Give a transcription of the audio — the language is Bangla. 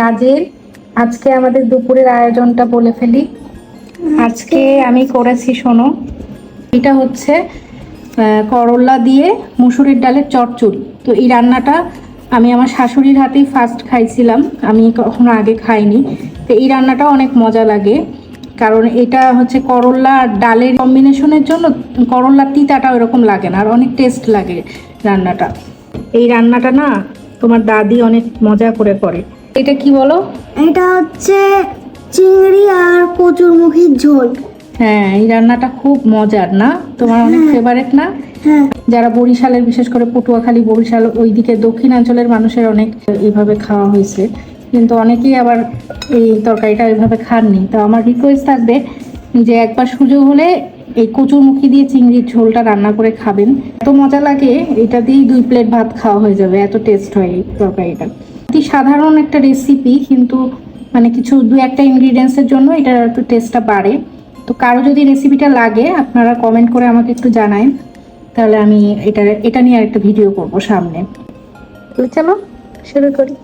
নাজির, আজকে আমাদের দুপুরের আয়োজনটা বলে ফেলি। আজকে আমি করেছি, শোনো, এটা হচ্ছে করলা দিয়ে মুসুরির ডালের চচ্চড়ি তো এই রান্নাটা আমি আমার শাশুড়ির হাতেই ফার্স্ট খাইছিলাম, আমি কখনো আগে খাইনি। তো এই রান্নাটা অনেক মজা লাগে, কারণ এটা হচ্ছে করলা আর ডালের কম্বিনেশনের জন্য করলার তিতাটা ওরকম লাগে না, আর অনেক টেস্ট লাগে রান্নাটা। এই রান্নাটা না তোমার দাদি অনেক মজা করে করে। এটা কি বলো? এটা হচ্ছে চিংড়ি আর কচুরমুখির ঝোল। হ্যাঁ এই রান্নাটা খুব মজার না? তোমার অনেক ফেভারেট না? হ্যাঁ। যারা বরিশালের বিশেষ করে পটুয়াখালী বরিশাল ওইদিকে দক্ষিণাঞ্চলের মানুষের অনেক এইভাবে খাওয়া হয়েছে। কিন্তু অনেকেই আবার এই তরকারিটা এইভাবে খাননি। তো আমার রিকোয়েস্ট থাকবে যে একবার সুযোগ হলে এই কচুরমুখী দিয়ে চিংড়ির ঝোলটা রান্না করে খাবেন। এত মজা লাগে এটা দিয়েই দুই প্লেট ভাত খাওয়া হয়ে যাবে এত টেস্ট হয় এই তরকারিটা। অতি সাধারণ একটা রেসিপি কিন্তু মানে কিছু দু একটা ইনগ্রিডিয়েন্টসের জন্য এটার একটু টেস্টটা বাড়ে। তো কারও যদি রেসিপিটা লাগে, আপনারা কমেন্ট করে আমাকে একটু জানায় তাহলে আমি এটা এটা নিয়ে আর একটা ভিডিও করব সামনে। চলো, শুরু করি।